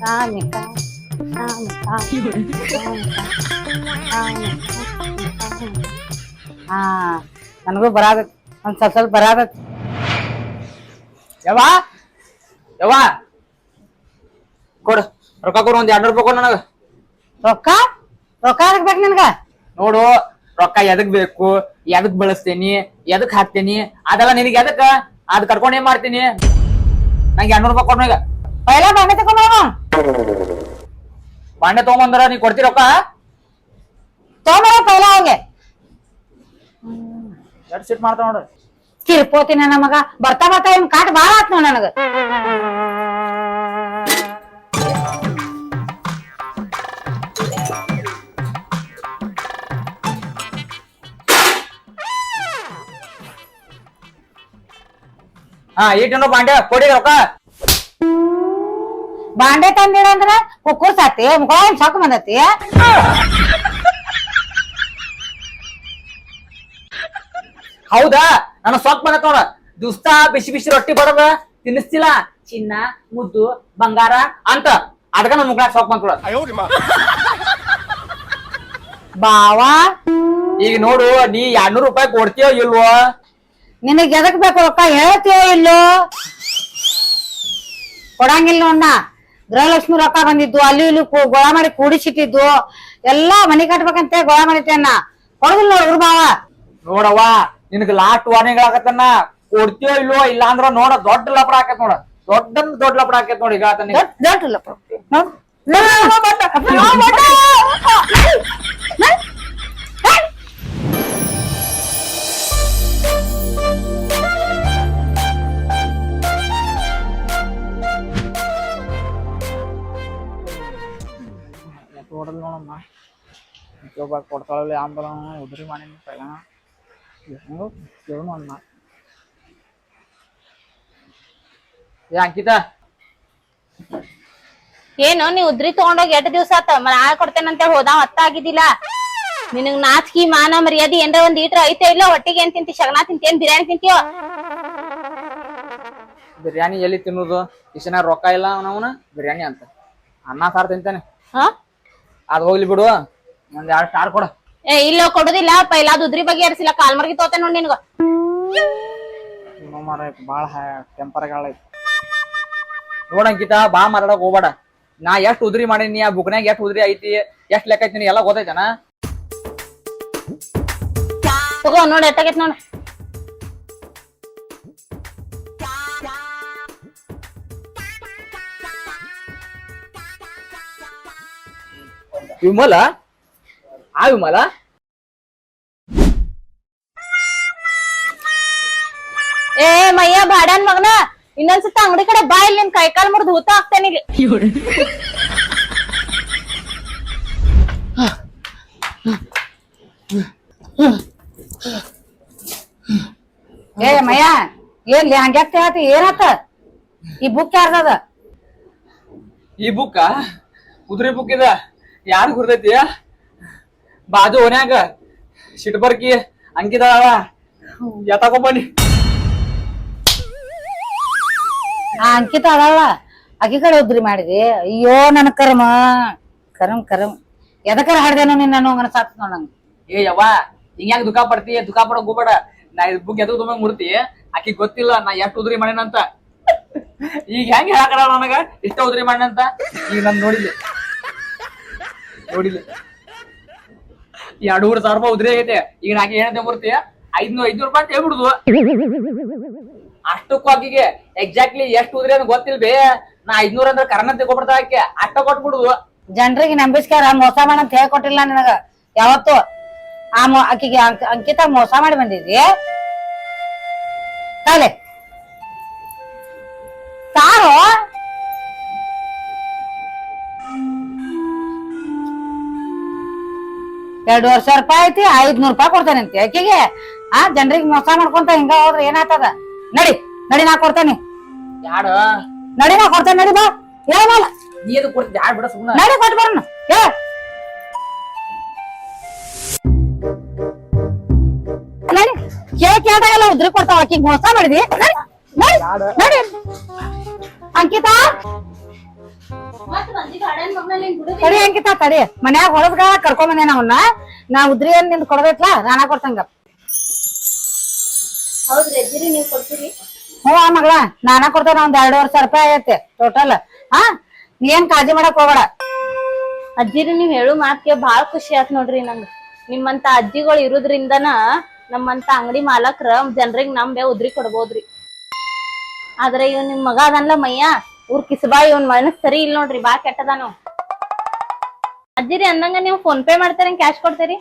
ಕಾಮಿಕ ಕಾಮಿಕ ಹಾ ನನಗೂ ಬರಾದತ್ ಒಂದ್ ಸ್ವಲ್ಪ ಸ್ವಲ್ಪ ಬರಾದತ್ ಯವ್ವ? ಯವ್ವ? ಕೊಡು. ರೊಕ್ಕ ಕೊಡು ಒಂದ್ ಎರಡು ರೂಪಾಯಿ ಕೊಡು ನನಗ. ರೊಕ್ಕ? ರೊಕ್ಕ ಅದಕ್ಕೆ ಬೇಕು ನಿನ್ಗ? ನೋಡು ರೊಕ್ಕ ಎದಕ್ ಬೇಕು? ಎದಕ್ ಬಳಸ್ತೇನಿ? ಎದಕ್ ಹಾಕ್ತೇನಿ? ಅದೆಲ್ಲ ನಿನಗೆ ಎದಕ್ಕ? ಅದ್ ಕರ್ಕೊಂಡು ಏನ್ ಮಾಡ್ತೀನಿ? ನಂಗೆ ಎರಡು ರೂಪಾಯಿ ಕೊಡು ಈಗ ಪೈಲ ಬಾಂಡೆ ತಗೊಂಡ್ ಬಾಂಡೆ ತಗೊಂಬಂದ್ರ ನೀ ಕೊಡ್ತಿ ರೊಕ್ಕ? ತಗೊಂಡ್ ಪೈಲ ಅವಂಗೆ. ಎರಡ್ ಸೀಟ್ ಮಾಡ್ತಾವ ನೋಡು. ಕಿರ್ಪೋತಿ ನನ್ನ ಮಗ. ಬರ್ತಾ ಬರ್ತಾ ಇನ್ ಕಾಟ್ ಬಾಳ ಆತ್ ನೋಡ್ ನನಗ. ಹಾ ಈಟೇನೋ ಬಾಂಡೆ ಕೊಡಿ ರೊಕ್ಕ. ಬಾಂಡೆ ತಂದಿಡ ಅಂದ್ರ ಕುಕ್ಕುರ್ ಸಾತಿ ಮುಖ ಸಾಕು ಬಂದತಿ. ಹೌದಾ? ನನ್ನ ಸೊಕ್ ಬಂದ ನೋಡ. ದಿವ್ಸ ಬಿಸಿ ಬಿಸಿ ರೊಟ್ಟಿ ಬಡದ ತಿನ್ನಿಸ್ತಿಲ್ಲ. ಚಿನ್ನ ಮುದ್ದು ಬಂಗಾರ ಅಂತ. ಅದಕ್ಕ ನನ್ನ ಮುಗ್ಲಾಕ್ ಸೊಕ್ ಬಂತ ಬಾವಾ. ಈಗ ನೋಡು ನೀ ಎರಡ್ನೂರು ರೂಪಾಯಿ ಕೊಡ್ತೀಯೋ ಇಲ್ವೋ? ನಿನಗ್ ಎದಕ್ ಬೇಕು ರೊಕ್ಕ? ಹೇಳ್ತೀಯೋ ಇಲ್ಲೋ? ಕೊಡಂಗಿಲ್ಲ ನೋಡ್ನ ಗೃಹಲಕ್ಷ್ಮಿ ರೊಕ್ಕ ಬಂದಿದ್ದು ಅಲ್ಲಿ ಇಲ್ಲಿ ಗೊಳ ಮಾಡಿ ಕೂಡಿಸಿಟ್ಟಿದ್ದು ಎಲ್ಲಾ ಮನಿ ಕಟ್ಬೇಕಂತ ಗೊಳ ಮಾಡಿಟ್ಟೆನ್ನ ಕೊಡದಿಲ್ಲ ನೋಡ್ರಿ ಬಾವ ನೋಡವ್ವ ನಿನಗ ಲಾಸ್ಟ್ ವಾರ್ನಿಂಗ್ ಆಗತ್ತನ್ನ ಕೊಡ್ತೀಯೋ ಇಲ್ವೋ ಇಲ್ಲ ಅಂದ್ರ ನೋಡ ದೊಡ್ಡ ಲಪಡ ಹಾಕತ್ ನೋಡ. ದೊಡ್ಡ ದೊಡ್ಡ ಲಪಡ ಹಾಕತ್ ನೋಡಿ ಈಗ ಆತನಿಗೆ. ದೊಡ್ಡ ನೋಡ್. ನೋಡಲ್ ನೋಡಮ್ಮ ಒಬ್ಬ ಕೊಡ್ತಾಳಲ್ಲ ಆಂಬಲ ಉದ್ರಿ ಮಾಡಿ ಪೈಲ. ಕೇಳು ಅನ್ನ. ಏ ಅಂಕಿತ. ಏನು ನೀ ಉದ್ರಿ ತಗೊಂಡೋಗಿ ಎಟ್ ದಿವ್ಸ ಆತ? ನಾಳೆ ಕೊಡ್ತೇನಂತ ಹೋದ ಅತ್ತ ಆಗಿದ್ದಿಲ್ಲ. ನಿನಗ್ ನಾಚಿಕಿ ಮಾನ ಮರ್ಯಾದೆ ಏನ್ರ ಒಂದ್ ಈಟ್ರ ಐತೆ ಇಲ್ಲ? ಹೊಟ್ಟಿಗೆ ಏನ್ ತಿಂತಿ? ಶಗನಾ ತಿಂತಿ? ಏನ್ ಬಿರಿಯಾನಿ ತಿಂತೀಯೋ? ಬಿರಿಯಾನಿ ಎಲ್ಲಿ ತಿನ್ನೋದು? ಇಷ್ಟನ ರೊಕ್ಕ ಇಲ್ಲ ಅವನವನ ಬಿರಿಯಾನಿ ಅಂತ. ಅನ್ನ ಸಾರ್ ತಿಂತಾನೆ. ಹ? ಅದ್ ಹೋಗ್ಲಿ ಬಿಡು. ಒಂದ್ ಎರಡ್ ಸ್ಟಾರ್ ಕೊಡ. ಏ ಇಲ್ಲ ಕೊಡುದಿಲ್ಲ. ಪೈಲ ಅದ್ ಉದ್ರಿ ಬಗ್ಗೆ ಎರ್ಸಿಲ್ಲ ಕಾಲ್ ಮರ್ಗಿ ತೋತೆ ನೋಡ್ ನಿನ್ಗ. ಬಾಳ ಟೆಂಪರ್ಗಳ ನೋಡ ಅಂಕಿತ ಬಾ ಮಾತಾಡಕ್ ಹೋಗ್ಬೇಡ. ನಾ ಎಷ್ಟ್ ಉದ್ರಿ ಮಾಡೀನಿ ಆ ಬುಕ್ನ್ಯಾಗ ಎಷ್ಟ್ ಉದ್ರಿ ಐತಿ ಎಷ್ಟ್ ಲೆಕ್ಕ ಐತಿ ಎಲ್ಲ ಗೊತ್ತೈತನ? ತಗೋ ನೋಡ್ ಎಟ್ಟಾಗೈತ್ ನೋಡ್. ವಿಮಲ? ಆ ವಿಮಲ? ಏ ಮಯ್ಯ ಬಾಡನ್ ಮಗನ. ಇನ್ನೊಂದ್ಸತ ಅಂಗಡಿ ಕಡೆ ಬಾ ಇಲ್ಲಿ ನಿನ್ ಕೈಕಾಲ್ ಮುರಿದು ಊತ ಹಾಕ್ತೇನೆ ಇಲ್ಲಿ. ಏ ಮಯ್ಯ ಏನ್ ಹಂಗ್ಯಾಕ್ ಹೇಳ್ತಿ ಏನಾತ ಈ ಬುಕ್ ಯಾರ್ದದ? ಈ ಬುಕ್ಕ ಉದ್ರಿ ಬುಕ್ ಇದ. ಯಾರು ಗುರ್ತೈತಿ ಬಾಜು ಓನ್ಯಾಗ ಸಿಟ್ಬರ್ಕಿ ಅಂಕಿತ ಎತ್ತಕೊಂಬನಿ ಆ ಅಂಕಿತ ಅದಲ್ಲ ಅಕ್ಕಿ ಕಡೆ ಉದ್ರಿ ಮಾಡಿದಿ. ಅಯ್ಯೋ ನನ್ನ ಕರ್ಮ. ಕರಮ್ ಕರಮ್. ಎದಕರ ಹಾಡ್ದೇನೋ ನಿನ್ನ ನಾನು ಸಾತ್ ನೋಡಂಗ ಏ ಯವ್ವ ಯಾಕೆ ದುಃಖ ಪಡ್ತಿ? ದುಃಖ ಪಡ ಹೋಗ್ಬೇಡ ನಾ ಇದ್ ಬುಕ್ ಎದಕ್ ತುಂಬ ಮುಡ್ತಿ ಆಕಿ ಗೊತ್ತಿಲ್ಲ ನಾ ಎಷ್ಟು ಉದ್ರಿ ಮಾಡಿನಂತ. ಈಗ ಹೆಂಗ್ ಹೇಳಕಡ ನನಗ? ಇಷ್ಟ ಉದ್ರಿ ಮಾಡಿನಂತ? ಈಗ ನನ್ ನೋಡಿಲ್ಲ ನೋಡಿಲ್ಲ ಎರಡೂವರೆ ಸಾವಿರ ರೂಪಾಯಿ ಉದ್ರೆ ಆಗೈತೆ. ಈಗ ನಾಕೆ ಏನಂತ ಬರ್ತೀಯ ಐದ್ನೂರ ಐದ್ನೂರು ರೂಪಾಯಿ ಅಂತ ಹೇಳ್ಬಿಡುದು. ಅಷ್ಟಕ್ಕೂ ಆಕಿಗೆ ಎಕ್ಸಾಕ್ಟ್ಲಿ ಎಷ್ಟು ಉದ್ರಿ ಅಂತ ಗೊತ್ತಿಲ್ಲ ಬೇ ನಾ ಐದ್ನೂರ ಅಂದ್ರೆ ಕರನ ತಗೊಬಿಡ್ತಾ ಆಕೆ. ಅಷ್ಟ ಕೊಟ್ಬಿಡುದು. ಜನರಿಗೆ ನಂಬಿಸ್ಕಾರ ಮೋಸ ಮಾಡಂತ ಹೇಳ್ಕೊಟ್ಟಿಲ್ಲ ನನಗ. ಯಾವತ್ತು ಆ ಮೊ ಆಕಿಗೆ ಅಂಕ್- ಅಂಕಿತ ಮೋಸ ಮಾಡಿ ಬಂದಿದ್ರಿ ಕಾಲೆ ಎರಡು ವರ್ಷ ರೂಪಾಯಿ ಐತಿ ಐದ್ನೂರ್ ರೂಪಾಯಿ ಕೊಡ್ತಾನೆ ಅಂತೆ ಆಕೆಗೆ? ಆ ಜನರಿಗೆ ಮೋಸ ಮಾಡ್ಕೊಂತ ಹಿಂಗ ಹೋದ್ರೆ ಏನಾಗ್ತದ ನಡಿ ನಡಿ ನಾ ಕೊಡ್ತೇನೆ. ಯಾಡು? ನಡಿ ನಾ ಕೊಡ್ತೇನೆ ನಡಿ ಬಾ. ಏನಲ್ಲ ಬಿಡ ಸುಮ್ಮನೆ ನಡಿ ಕೊಟ್ಟು ಬರೋಣ ಏ ನಡಿ. ಕೇಳ್ ಕೇಳ್ದಾಗೆಲ್ಲ ಉದ್ರಿ ಕೊಡ್ತಾವ ಆಕಿಗ್ ಮೋಸ ಮಾಡಿದಿ? ನಡಿ ನಡಿ ನಡಿ. ಅಂಕಿತಾ? ತಡಿ ಅಂಕಿತ ತಡಿ. ಮನ್ಯಾಗ ಹೊಡೆದ್ಗ ಕರ್ಕೊಂಡ್ ಬಂದೇನ ಅವನ್ನ ನಾ ಉದ್ರಿ ಏನ್ ನಿಂದ್ ಕೊಡ್ಬೇಕಲ್ಲ ನಾನ ಕೊಡ್ತಂಗ. ಹೌದ್ರಿ ಅಜ್ಜಿರಿ ನೀವ್ ಕೊಡ್ತೀರಿ? ಹ್ಞೂ ಆ ಮಗಳ ನಾನಾ ಕೊಡ್ತೇನೆ ಒಂದ್ ಎರಡೂವರೆ ಸಾವಿರ ರೂಪಾಯಿ ಆಗೈತೆ ಟೋಟಲ್ ಹಾ? ನೀ ಏನ್ ಕಾಜಿ ಮಾಡಕ್ ಹೋಗ್ಬೇಡ. ಅಜ್ಜಿರಿ ನೀವ್ ಹೇಳು ಮಾತ್ಗೆ ಬಾಳ ಖುಷಿ ಆತ್ ನೋಡ್ರಿ ನಂಗ. ನಿಮ್ಮಂತ ಅಜ್ಜಿಗಳು ಇರೋದ್ರಿಂದನ ನಮ್ಮಂತ ಅಂಗಡಿ ಮಾಲಕ್ರ ಜನರಿಗೆ ನಂಬೆ ಉದ್ರಿ ಕೊಡ್ಬೋದ್ರಿ. ಆದ್ರೆ ಇವ್ ನಿಮ್ ಮಗ ಅದನ್ಲ ಮಯ್ಯ ಊರ್ ಕಿಸಬಾ ಇವನ್ ಮನಸ್ ಸರಿ ಇಲ್ಲ ನೋಡ್ರಿ ಬಾ ಕೆಟ್ಟದಾನು. ಅಜ್ಜಿರಿ ಅಂದಂಗ ನೀವು ಫೋನ್ ಪೇ ಮಾಡ್ತಾರ ಕ್ಯಾಶ್ ಕೊಡ್ತೀರಿ?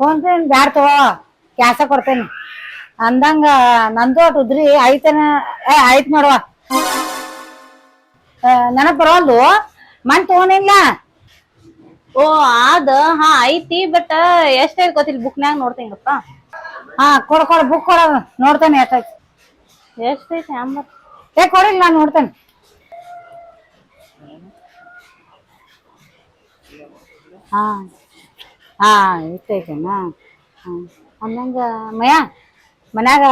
ಫೋನ್ ಪೇ ಬ್ಯಾಡ ತಗೋ ಕ್ಯಾಶ ಕೊಡ್ತೇನೆ. ಅಂದಂಗ ನಂದು ಅಟ್ ಉದ್ರಿ ಐತನ ಏ ಐತ್ ನೋಡುವ. ನನಗ್ ಬರೋಲ್ದು ಮನ್ ತಗೊಂಡಿಲ್ಲ? ಓ ಆದ ಹಾ ಐತಿ ಬಟ್ ಎಷ್ಟ್ ಹೇಳ್ಕೊತಿಲ್ ಗೊತ್ತಿಲ್ಲ ಬುಕ್ನ್ಯಾಗ ನೋಡ್ತೇಂಗಪ್ಪ ಹಾ ಕೊಡ ಕೊಡ ಬುಕ್ ಕೊಡ ನೋಡ್ತೇನೆ ಎಷ್ಟೈತಿ ಎಷ್ಟೈತಿ ಐತಿ ಏ ಕೊಡಿಲ್ಲ ನಾನು ನೋಡ್ತೇನೆ. ಹಾ. ಹಾ ಇಷ್ಟೈತೇನ ಹಾಂ. ಅಂದಂಗ ಮಯ ಮನ್ಯಾಗ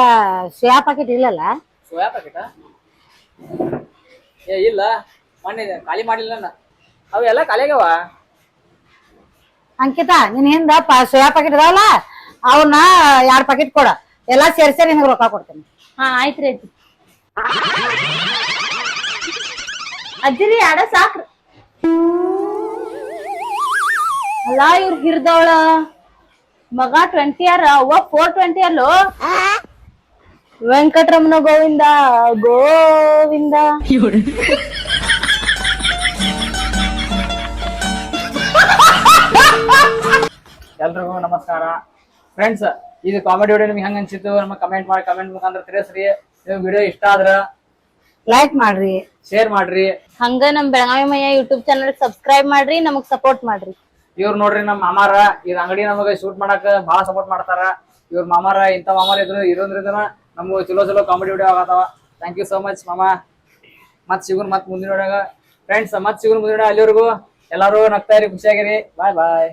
ಸೋಯಾ ಪಾಕೆಟ್ ಇಲ್ಲಲ್ಲ? ಸೋಯಾ ಪ್ಯಾಕೆಟ್ ಏ ಇಲ್ಲ. ಮೊನ್ನೆ ಖಾಲಿ ಮಾಡಿಲ್ಲ ನಾನು. ಅವೆಲ್ಲ ಖಾಲಿ ಆಗ್ಯಾವ. ಅಂಕಿತಾ ನಿನ್ನ ಹಿಂದ ಪಾ ಸೋಯಾ ಪಾಕೆಟ್ ಇದಾವಲ್ಲ ಅವನ್ನ ಎರಡು ಪಾಕೆಟ್ ಕೊಡ. ಎಲ್ಲ ಸೇರಿಸಿ ನಿನಗೆ ರೊಕ್ಕ ಕೊಡ್ತೇನೆ. ಹಾ ಆಯ್ತ್ರಿ ಅಜ್ಜಿ. ಅಜ್ಜಿರಿ ಅಡ ಸಾಕ್ರಿ. ಅಲ್ಲ ಇವ್ರ ಹಿರ್ದವಳ ಮಗ ಟ್ವೆಂಟಿ ಆರ್ ಅವ್ವ ಫೋರ್ ಟ್ವೆಂಟಿ ಅಲ್ಲೋ? ವೆಂಕಟರಮಣ ಗೋವಿಂದ ಗೋವಿಂದ. ಎಲ್ರಿಗೂ ನಮಸ್ಕಾರ. ಫ್ರೆಂಡ್ಸ್ ಇದು ಕಾಮಿಡಿ ವಿಡಿಯೋ ನಿಮ್ಗೆ ಹೆಂಗ ಅನ್ಸಿತ್ತು? ನಮ್ಮ ಕಮೆಂಟ್ ಮಾಡಿ ಕಮೆಂಟ್ ಮುಖಾಂತರ ತಿಳಿಸ್ರಿ. ನೀವು ವಿಡಿಯೋ ಇಷ್ಟ ಆದ್ರ ಲೈಕ್ ಮಾಡ್ರಿ. ಶೇರ್ ಮಾಡ್ರಿ. ಹಂಗ ನಮ್ Belagavi Mayya YouTube channel subscribe ಮಾಡ್ರಿ ನಮಗ್ ಸಪೋರ್ಟ್ ಮಾಡ್ರಿ. ಇವ್ರು ನೋಡ್ರಿ ನಮ್ಮ ಮಾಮಾರ, ಇದ್ ಅಂಗಡಿ ನಮಗ ಶೂಟ್ ಮಾಡಕ್ ಬಹಳ ಸಪೋರ್ಟ್ ಮಾಡ್ತಾರ. ಇವ್ರ ಮಾಮಾರ, ಇಂಥ ಮಾಮಾರ ಇದ್ರು, ಇರೋದ್ರಿಂದ ನಮ್ಗೆ ಚಲೋ ಚಲೋ ಕಾಮಿಡಿ ವಿಡಿಯೋ ಆಗತ್ತಾವ. ಥ್ಯಾಂಕ್ ಯು ಸೋ ಮಚ್ ಮಾಮ. ಮತ್ ಸಿಗುನ್ ಮತ್ ಮುಂದಿನ ಫ್ರೆಂಡ್ಸ್ ಮತ್ ಸಿಗುನ್ ಮುಂದಿನ ಅಲ್ಲಿವರೆಗೂ ಎಲ್ಲಾರು ನಗ್ತಾ ಇರಿ, ಖುಷಿಯಾಗಿರಿ. ಬಾಯ್ ಬಾಯ್